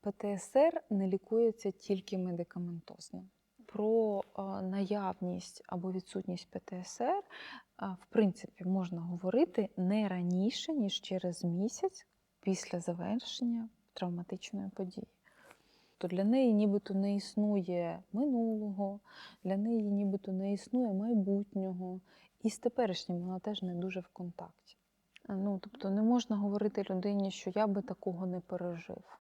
ПТСР не лікується тільки медикаментозно. Про наявність або відсутність ПТСР в принципі можна говорити не раніше, ніж через місяць після завершення травматичної події. То для неї нібито не існує минулого, для неї нібито не існує майбутнього, і з теперішнім вона теж не дуже в контакті. Ну, тобто не можна говорити людині, що я би такого не пережив.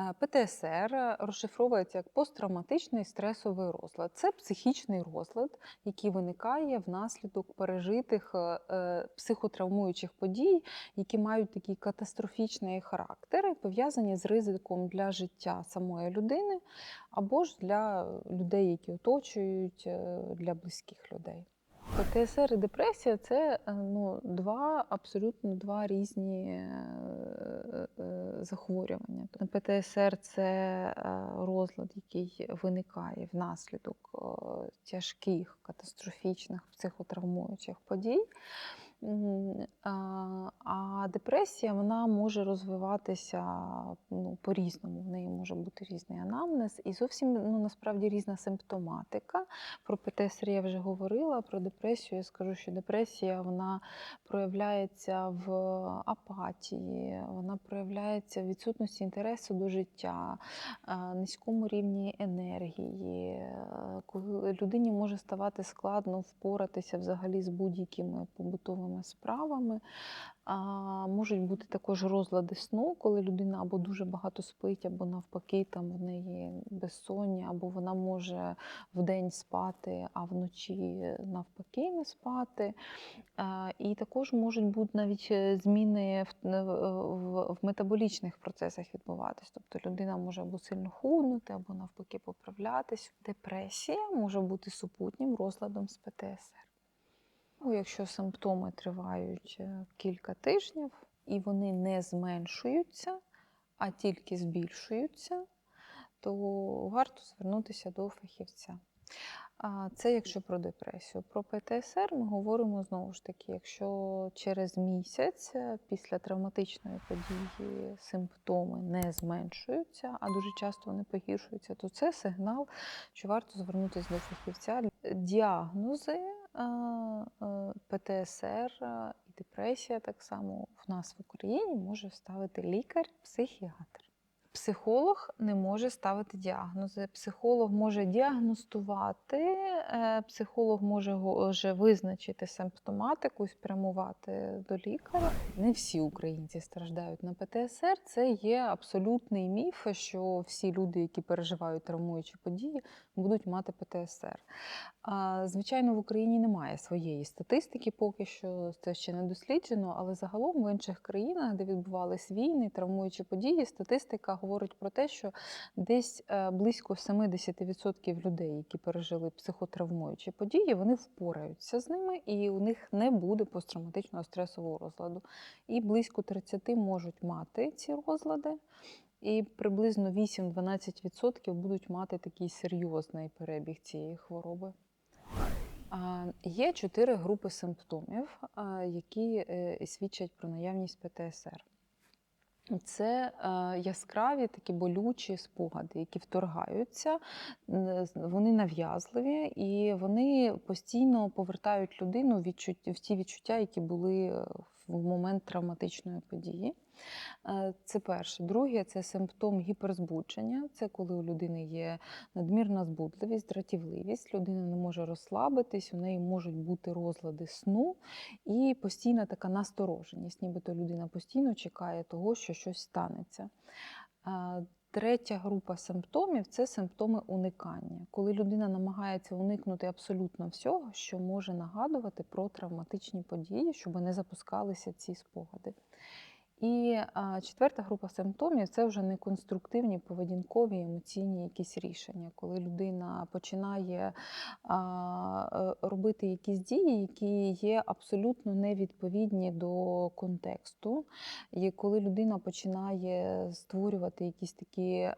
Е, ПТСР розшифровується як посттравматичний стресовий розлад. Це психічний розлад, який виникає внаслідок пережитих е, е, психотравмуючих подій, які мають такий катастрофічний характер, пов'язані з ризиком для життя самої людини або ж для людей, які оточують, е, для близьких людей. ПТСР і депресія це е, ну, два абсолютно два різні е, е, захворювання. ПТСР це розлад, який виникає внаслідок тяжких катастрофічних психотравмуючих подій. А, депресія вона може розвиватися ну, по-різному. В неї може бути різний анамнез і зовсім ну, насправді різна симптоматика. Про ПТСР я вже говорила, про депресію я скажу, що депресія вона проявляється в апатії, вона проявляється в відсутності інтересу до життя, е, низькому рівні енергії. е, людині може ставати складно впоратися взагалі з будь-якими побутовими справами. А, можуть бути також розлади сну, коли людина або дуже багато спить, або навпаки, там в неї безсоння, або вона може вдень спати, а вночі навпаки не спати. А, і також можуть бути навіть е, зміни в, е, в, в метаболічних процесах відбуватись. Тобто людина може або сильно худнути, або навпаки поправлятись. Депресія може бути супутнім розладом з ПТСР. Ну, Якщо симптоми тривають е, кілька тижнів і вони не зменшуються, а тільки збільшуються, то варто звернутися до фахівця. Це якщо про депресію. Про ПТСР ми говоримо знову ж таки, якщо через місяць е, після травматичної події симптоми не зменшуються, а дуже часто вони погіршуються, то це сигнал, що варто звернутися до фахівця. Діагнози ПТСР е, і депресія так само в нас в Україні може ставити лікар-психіатр. Психолог не може ставити діагнози. Психолог може діагностувати, е, психолог може вже визначити симптоматику спрямувати до лікаря. Не всі українці страждають на ПТСР. Це є абсолютний міф, що всі люди, які переживають травмуючі події, будуть мати ПТСР. Звичайно, в Україні немає своєї статистики, поки що це ще не досліджено, але загалом в інших країнах, де відбувались війни, травмуючі події, статистика говорить про те, що десь е, близько 70% людей, які пережили психотравмуючі події, вони впораються з ними, і у них не буде посттравматичного стресового розладу. І близько 30 можуть мати ці розлади. І приблизно 8-12% будуть мати такий серйозний перебіг цієї хвороби. Є чотири групи симптомів, які е, свідчать про наявність ПТСР. Це е, яскраві такі болючі спогади, які вторгаються, вони нав'язливі і вони постійно повертають людину в в ті відчуття, які були е, в момент травматичної події. Е, Це перше. Друге це симптом гіперзбудження. Це коли у людини є надмірна збудливість, дратівливість, людина не може розслабитись, у неї можуть бути розлади сну і постійна така настороженість, нібито людина постійно чекає того, що щось станеться. Третя група симптомів це симптоми уникання, коли людина намагається уникнути абсолютно всього, що може нагадувати про травматичні події, щоб не запускалися ці спогади. І четверта група симптомів це вже неконструктивні поведінкові емоційні якісь рішення, коли людина починає е, робити якісь дії, які є абсолютно невідповідні до контексту, і коли людина починає створювати якісь такі. е,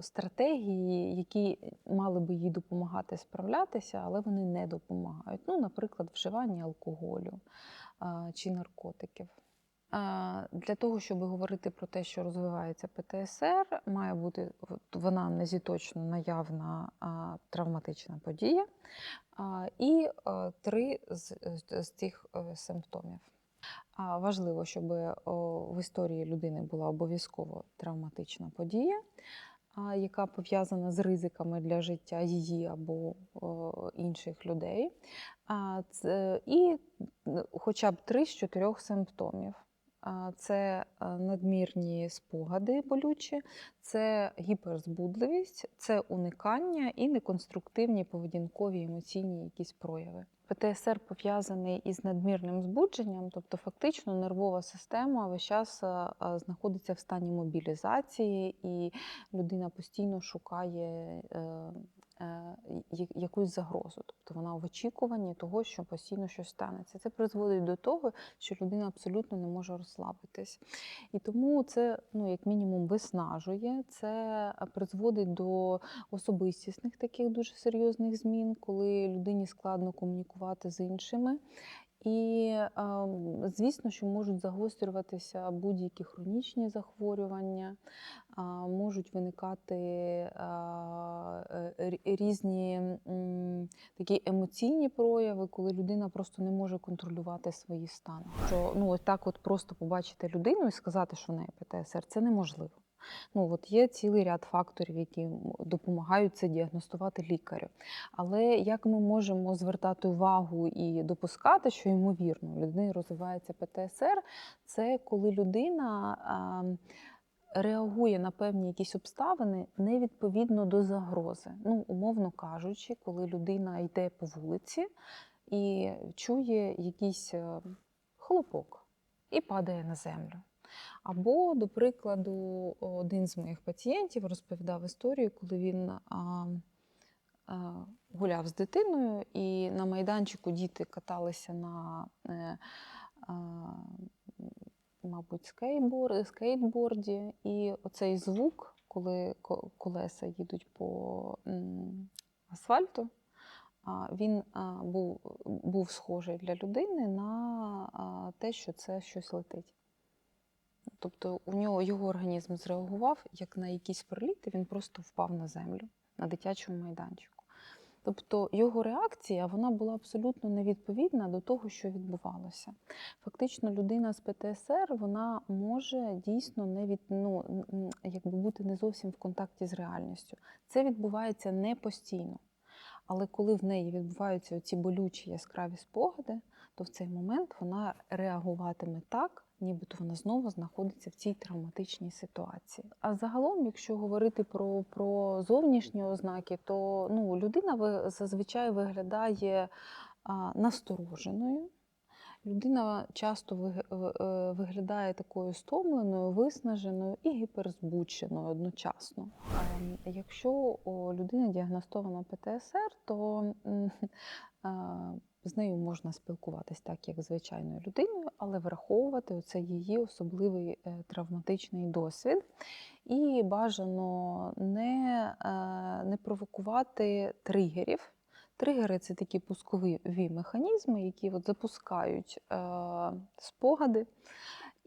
Стратегії, які мали би їй допомагати справлятися, але вони не допомагають. Ну, наприклад, вживання алкоголю, чи наркотиків. Для того, щоб говорити про те, що розвивається ПТСР, має бути в анамнезі точно наявна травматична подія і три з, з, цих е, симптомів. Важливо, щоб в історії людини була обов'язково травматична подія, яка пов'язана з ризиками для життя її або інших людей. І хоча б три з чотирьох симптомів. Це е, надмірні спогади болючі, це гіперзбудливість, це уникання і неконструктивні поведінкові емоційні якісь прояви. ПТСР пов'язаний із надмірним збудженням, тобто фактично нервова система весь час е, е, знаходиться в стані мобілізації, і людина постійно шукає е, якусь загрозу. Тобто вона в очікуванні того, що постійно щось станеться. Це призводить до того, що людина абсолютно не може розслабитись. І тому це, ну, як мінімум, виснажує, це призводить до особистісних таких дуже серйозних змін, коли людині складно комунікувати з іншими. І, ем, звісно, що можуть загострюватися будь-які хронічні захворювання, можуть виникати е, рі- різні такі емоційні прояви, коли людина просто не може контролювати свої стани. Що ну, так от просто побачити людину і сказати, що в неї ПТСР, це неможливо. Ну, от є цілий ряд факторів, які допомагають це діагностувати лікарю. Але як ми можемо звертати увагу і допускати, що ймовірно у людини розвивається ПТСР, це коли людина а, реагує на певні якісь обставини невідповідно до загрози. Ну, умовно кажучи, коли людина йде по вулиці і чує якийсь е, хлопок і падає на землю. Або, до прикладу, один з моїх пацієнтів розповідав історію, коли він гуляв з дитиною, і на майданчику діти каталися на, е, мабуть, скейтбор- скейтборді, і оцей звук, коли колеса їдуть по асфальту, він був, був схожий для людини на те, що це щось летить. Тобто у нього його організм зреагував як на якийсь приліт, і він просто впав на землю на дитячому майданчику. Тобто його реакція вона була абсолютно невідповідна до того, що відбувалося. Фактично, людина з ПТСР вона може дійсно не від, ну, якби бути не зовсім в контакті з реальністю. Це відбувається не постійно. Але коли в неї відбуваються ці болючі яскраві спогади, то в цей момент вона реагуватиме так, нібито вона знову знаходиться в цій травматичній ситуації. А загалом, якщо говорити про, про зовнішні ознаки, то ну, людина зазвичай виглядає а, настороженою. Людина часто е, виглядає такою стомленою, виснаженою і гіперзбудженою одночасно. Якщо у людини діагностовано ПТСР, то з нею можна спілкуватись так, як звичайною людиною, але враховувати оце її особливий е, травматичний досвід. І бажано не, е, не провокувати тригерів. Тригери це такі пускові механізми, які от запускають е, спогади,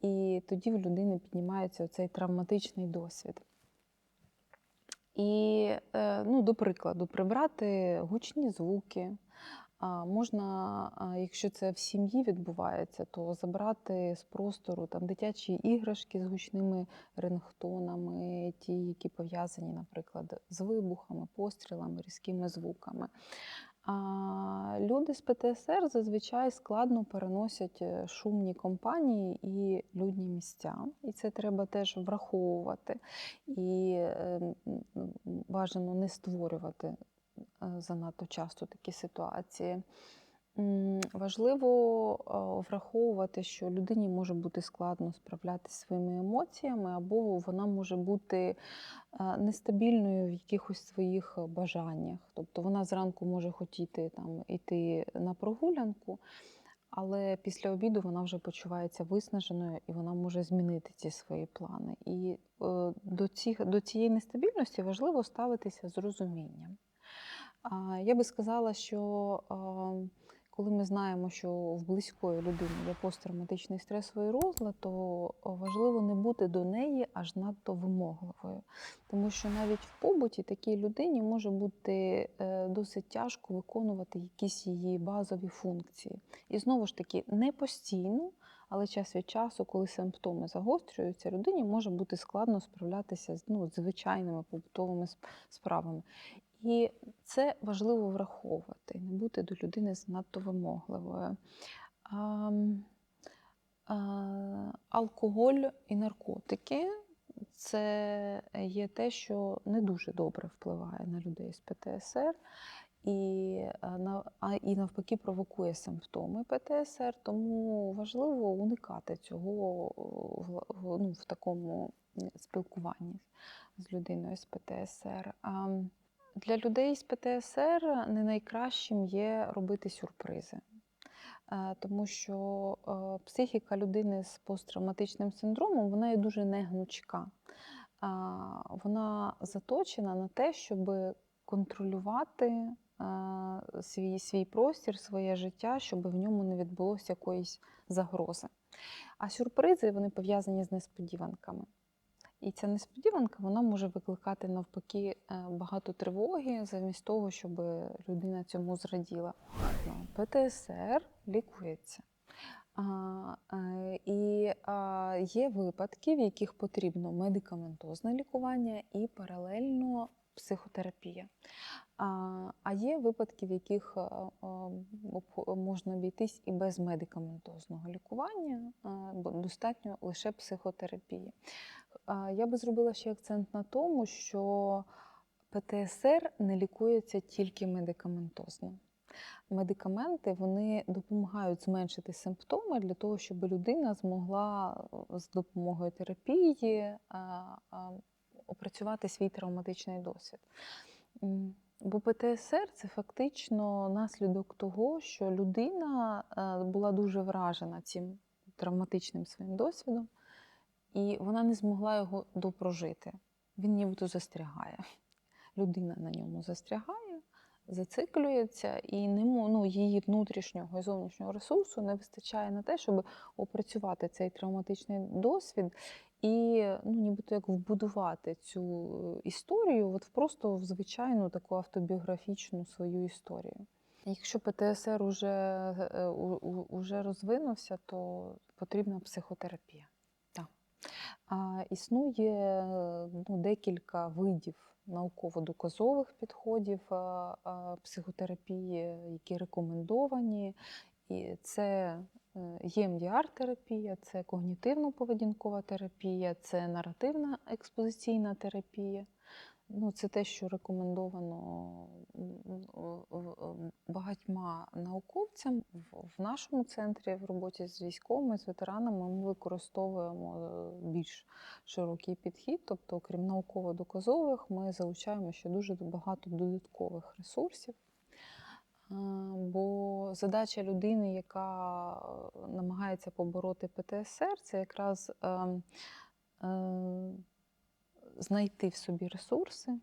і тоді в людини піднімається цей травматичний досвід. І, ну, до прикладу, прибрати гучні звуки. Можна, якщо це в сім'ї відбувається, то забрати з простору там, дитячі іграшки з гучними рингтонами, ті, які пов'язані, наприклад, з вибухами, пострілами, різкими звуками. А люди з ПТСР зазвичай складно переносять е, шумні компанії і людні місця. І це треба теж враховувати. І е, бажано не створювати занадто часто такі ситуації. Важливо е, враховувати, що людині може бути складно справлятися своїми емоціями, або вона може бути е, нестабільною в якихось своїх е, бажаннях. Тобто вона зранку може хотіти там іти на прогулянку, але після обіду вона вже почувається виснаженою і вона може змінити ці свої плани. І е, до, цих, до цієї нестабільності важливо ставитися з розумінням. Я би сказала, що коли ми знаємо, що в близької людини є посттравматичний стресовий розлад, то важливо не бути до неї аж надто вимогливою. Тому що навіть в побуті такій людині може бути е, досить тяжко виконувати якісь її базові функції. І знову ж таки, не постійно, але час від часу, коли симптоми загострюються, людині може бути складно справлятися з ну, звичайними побутовими справами. І це важливо враховувати, не бути до людини занадто вимогливою. Ам, а, Алкоголь і наркотики це є те, що не дуже добре впливає на людей з ПТСР. І, а, і навпаки провокує симптоми ПТСР, тому важливо уникати цього ну, в такому спілкуванні з людиною з ПТСР. Для людей з ПТСР не найкращим є робити сюрпризи. Е, Тому що е, психіка людини з посттравматичним синдромом вона є дуже негнучка. Вона заточена на те, щоб контролювати е, свій, свій простір, своє життя, щоб в ньому не відбулося якоїсь загрози. А сюрпризи вони пов'язані з несподіванками. І ця несподіванка вона може викликати навпаки е, багато тривоги, замість того, щоб людина цьому зраділа. Ну, ПТСР лікується. Е, І є випадки, в яких потрібно медикаментозне лікування і паралельно психотерапія. А, є випадки, в яких а, обх- можна обійтись і без медикаментозного лікування, бо достатньо лише психотерапії. Я би зробила ще акцент на тому, що ПТСР не лікується тільки медикаментозно. Медикаменти вони допомагають зменшити симптоми для того, щоб людина змогла е, з допомогою терапії опрацювати свій травматичний досвід. Бо ПТСР це фактично наслідок того, що людина е, була дуже вражена цим травматичним своїм досвідом, і вона не змогла його допрожити. Він нібито застрягає. Людина на ньому застрягає, зациклюється, і не ну, її внутрішнього і зовнішнього ресурсу не вистачає на те, щоб опрацювати цей травматичний досвід і ну, нібито як вбудувати цю е, історію от просто в звичайну таку автобіографічну свою історію. Якщо ПТСР уже, е, уже розвинувся, то потрібна психотерапія. Так. А, існує е, ну, декілька видів науково-доказових підходів психотерапії, які рекомендовані. І це ЄМДР-терапія, це когнітивно-поведінкова терапія, це наративна експозиційна терапія. Ну, це те, що рекомендовано багатьма науковцям. В- нашому центрі в роботі з військовими, з ветеранами ми використовуємо е, більш широкий підхід. Тобто, окрім науково-доказових, ми залучаємо ще дуже багато додаткових ресурсів. Бо задача людини, яка е, намагається побороти ПТСР, це якраз ем, е, знайти в собі ресурси,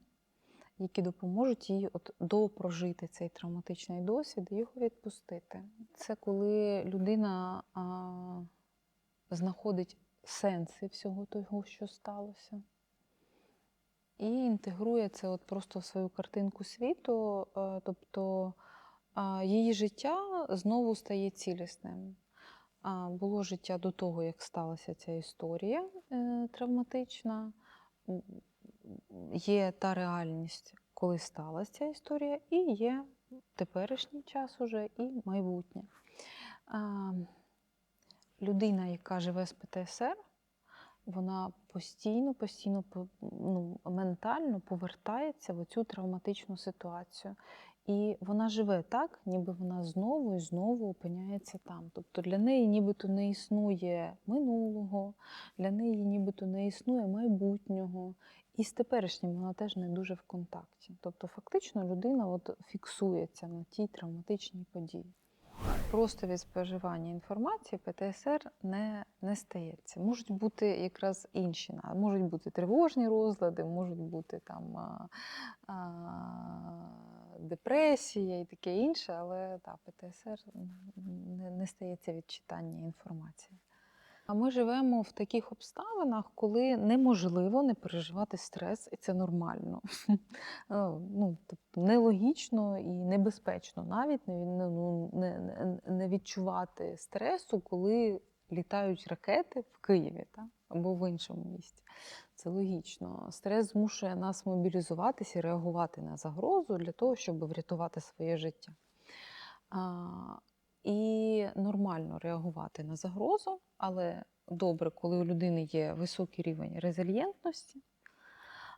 які допоможуть їй от допрожити цей травматичний досвід і його відпустити. Це коли людина знаходить сенси всього того, що сталося. І інтегрує це от просто в свою картинку світу, е, тобто її життя знову стає цілісним. Було життя до того, як сталася ця історія е, травматична. Є та реальність, коли сталася ця історія, і є теперішній час уже і майбутнє. Людина, яка живе з ПТСР, вона постійно, постійно ну, ментально повертається в цю травматичну ситуацію. І вона живе так, ніби вона знову і знову опиняється там. Тобто для неї нібито не існує минулого, для неї нібито не існує майбутнього. І з теперішнім вона теж не дуже в контакті. Тобто, фактично, людина от фіксується на тій травматичній події. Просто від споживання інформації ПТСР не, не стається. Можуть бути якраз інші, можуть бути тривожні розлади, можуть бути там а, а, депресія і таке інше, але та, ПТСР не, не стається від читання інформації. А ми живемо в таких обставинах, коли неможливо не переживати стрес, і це нормально. ну, тобто нелогічно і небезпечно навіть не, ну, не, не, не відчувати стресу, коли літають ракети в Києві та? Або в іншому місті. Це логічно. Стрес змушує нас мобілізуватися і реагувати на загрозу для того, щоб врятувати своє життя. А, і нормально реагувати на загрозу, але добре, коли у людини є високий рівень резильєнтності,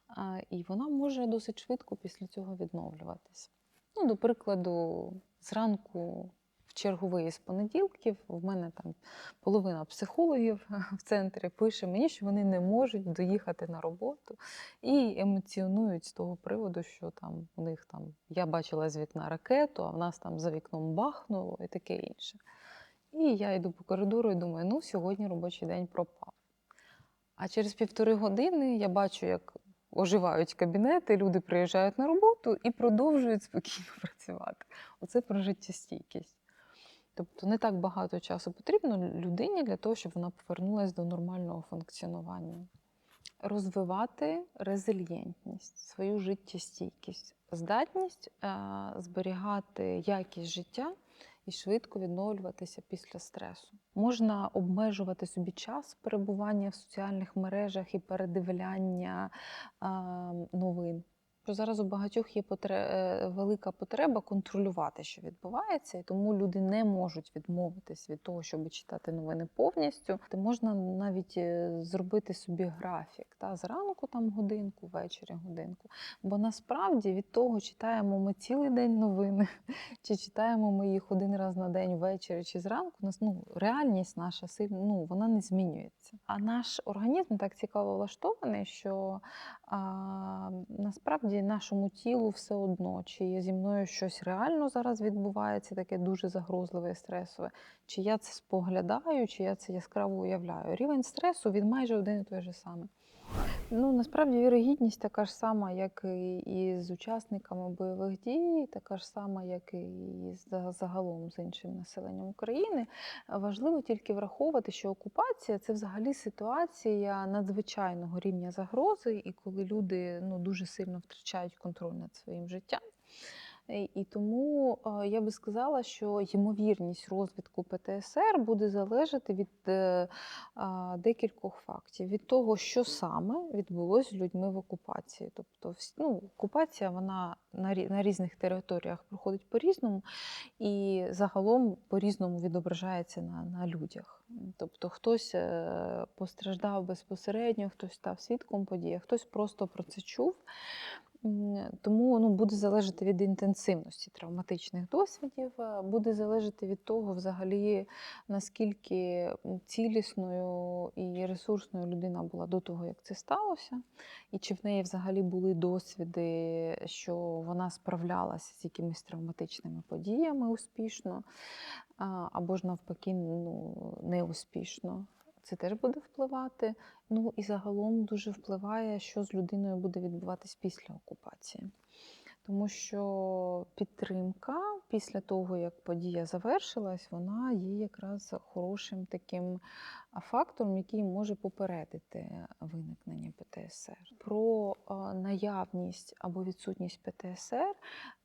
а, і вона може досить швидко після цього відновлюватися. Ну, До прикладу, зранку черговий з понеділків в мене там половина психологів в центрі пише мені, що вони не можуть доїхати на роботу і емоціонують з того приводу, що там у них там я бачила з вікна ракету, а в нас там за вікном бахнуло і таке інше. І я йду по коридору і думаю, ну сьогодні робочий день пропав. А через півтори години я бачу, як оживають кабінети, люди приїжджають на роботу і продовжують спокійно працювати. Оце про життєстійкість. Тобто не так багато часу потрібно людині для того, щоб вона повернулася до нормального функціонування. Розвивати резильєнтність, свою життєстійкість, здатність е, зберігати якість життя і швидко відновлюватися після стресу. Можна обмежувати собі час перебування в соціальних мережах і передивляння е, новин. Що зараз у багатьох є потре... велика потреба контролювати, що відбувається, і тому люди не можуть відмовитись від того, щоб читати новини повністю. Ти можна навіть е, зробити собі графік та зранку там годинку, ввечері годинку. Бо насправді від того, читаємо ми цілий день новини, чи читаємо ми їх один раз на день ввечері чи зранку, нас ну реальність наша ну вона не змінюється. А наш організм так цікаво влаштований, що а, насправді нашому тілу все одно, чи зі мною щось реально зараз відбувається, таке дуже загрозливе і стресове, чи я це споглядаю, чи я це яскраво уявляю. Рівень стресу він майже один і той же самий. Ну, насправді вірогідність така ж сама, як і з учасниками бойових дій, така ж сама, як і загалом з іншим населенням України. Важливо тільки враховувати, що окупація це взагалі ситуація надзвичайного рівня загрози, і коли люди ну, дуже сильно втрачають контроль над своїм життям. І тому я би сказала, що ймовірність розвитку ПТСР буде залежати від е, декількох фактів: від того, що саме відбулося з людьми в окупації. Тобто, ну, окупація вона на різних територіях проходить по-різному і загалом по-різному відображається на, на людях. Тобто хтось е, постраждав безпосередньо, хтось став свідком події, хтось просто про це чув. Тому ну, буде залежати від інтенсивності травматичних досвідів, буде залежати від того, взагалі, наскільки цілісною і ресурсною людина була до того, як це сталося, і чи в неї взагалі були досвіди, що вона справлялася з якимись травматичними подіями успішно, або ж навпаки, ну, неуспішно це теж буде впливати. Ну і загалом дуже впливає, що з людиною буде відбуватись після окупації. Тому що підтримка після того, як подія завершилась, вона є якраз хорошим таким фактором, який може попередити виникнення ПТСР. Про наявність або відсутність ПТСР,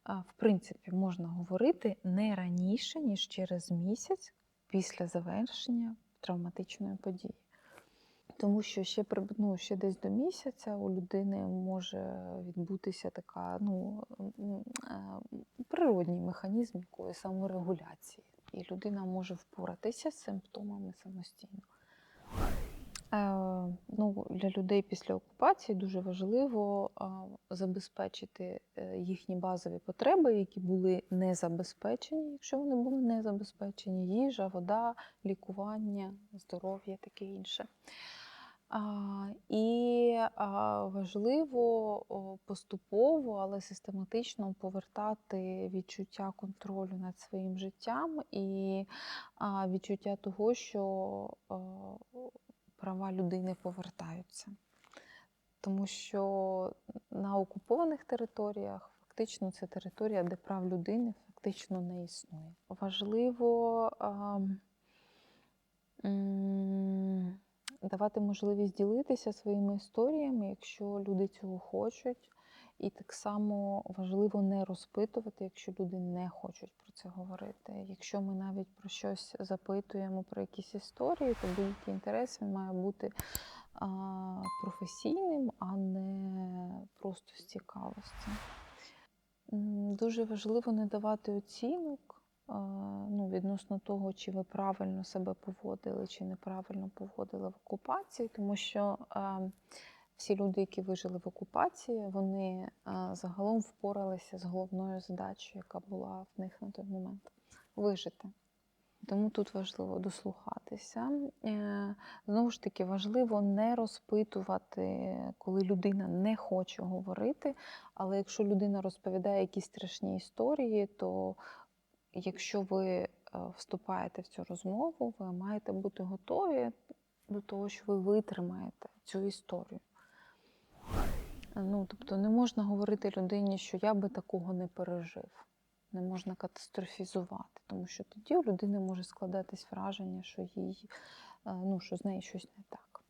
в принципі, можна говорити не раніше, ніж через місяць після завершення травматичної події. Тому що ще ну, ще десь до місяця у людини може відбутися така ну, природній механізм якоїсь саморегуляції. І людина може впоратися з симптомами самостійно. Е, ну, Для людей після окупації дуже важливо забезпечити е, їхні базові потреби, які були не забезпечені, якщо вони були не забезпечені: їжа, вода, лікування, здоров'я таке інше. І важливо поступово, але систематично повертати відчуття контролю над своїм життям і відчуття того, що права людини повертаються. Тому що на окупованих територіях фактично це територія, де прав людини фактично не існує. Важливо ам, м, давати можливість ділитися своїми історіями, якщо люди цього хочуть. І так само важливо не розпитувати, якщо люди не хочуть про це говорити. Якщо ми навіть про щось запитуємо, про якісь історії, то будь-який інтерес він має бути а, професійним, а не просто з цікавості. Дуже важливо не давати оцінок ну, відносно того, чи ви правильно себе поводили, чи неправильно поводили в окупації, тому що а, всі люди, які вижили в окупації, вони загалом впоралися з головною задачею, яка була в них на той момент вижити. Тому тут важливо дослухатися. Е, Знову ж таки, важливо не розпитувати, коли людина не хоче говорити. Але якщо людина розповідає якісь страшні історії, то якщо ви е, вступаєте в цю розмову, ви маєте бути готові до того, що ви витримаєте цю історію. Ну, тобто не можна говорити людині, що я би такого не пережив. Не можна катастрофізувати, тому що тоді у людини може складатись враження, що їй, е, ну, що з нею щось не так.